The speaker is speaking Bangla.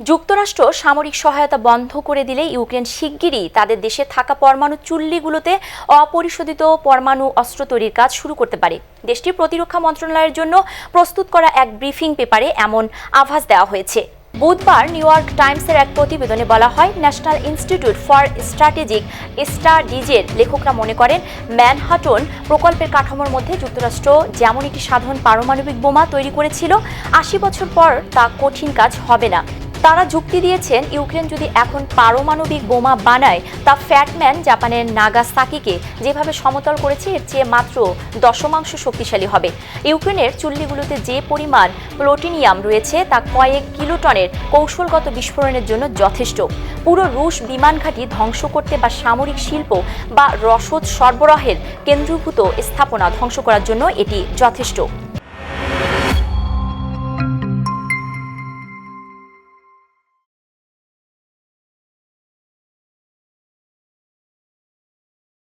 যুক্তরাষ্ট্র সামরিক সহায়তা বন্ধ করে দিলে ইউক্রেন শিগগিরই তাদের দেশে থাকা পরমাণু চুল্লিগুলোতে অপরিশোধিত পরমাণু অস্ত্র তৈরির কাজ শুরু করতে পারে। দেশটির প্রতিরক্ষা মন্ত্রণালয়ের জন্য প্রস্তুত করা এক ব্রিফিং পেপারে এমন আভাস দেওয়া হয়েছে। বুধবার নিউ ইয়র্ক টাইমসের এক প্রতিবেদনে বলা হয়, ন্যাশনাল ইনস্টিটিউট ফর স্ট্র্যাটেজিক স্টাডিজের লেখকরা মনে করেন, ম্যানহাটন প্রকল্পের কাঠামোর মধ্যে যুক্তরাষ্ট্র যেমন একটি সাধারণ পারমাণবিক বোমা তৈরি করেছিল, আশি বছর পর তা কঠিন কাজ হবে না। তারা যুক্তি দিয়েছেন, ইউক্রেন যদি এখন পারমাণবিক বোমা বানায়, তা ফ্যাটম্যান জাপানের নাগাসাকিকে যেভাবে সমতল করেছে, এর চেয়ে মাত্র দশমাংশ শক্তিশালী হবে। ইউক্রেনের চুল্লিগুলোতে যে পরিমাণ প্লোটিনিয়াম রয়েছে, তা কয়েক কিলোটনের কৌশলগত বিস্ফোরণের জন্য যথেষ্ট। পুরো রুশ বিমান ঘাঁটি ধ্বংস করতে বা সামরিক শিল্প বা রসদ সরবরাহের কেন্দ্রীভূত স্থাপনা ধ্বংস করার জন্য এটি যথেষ্ট।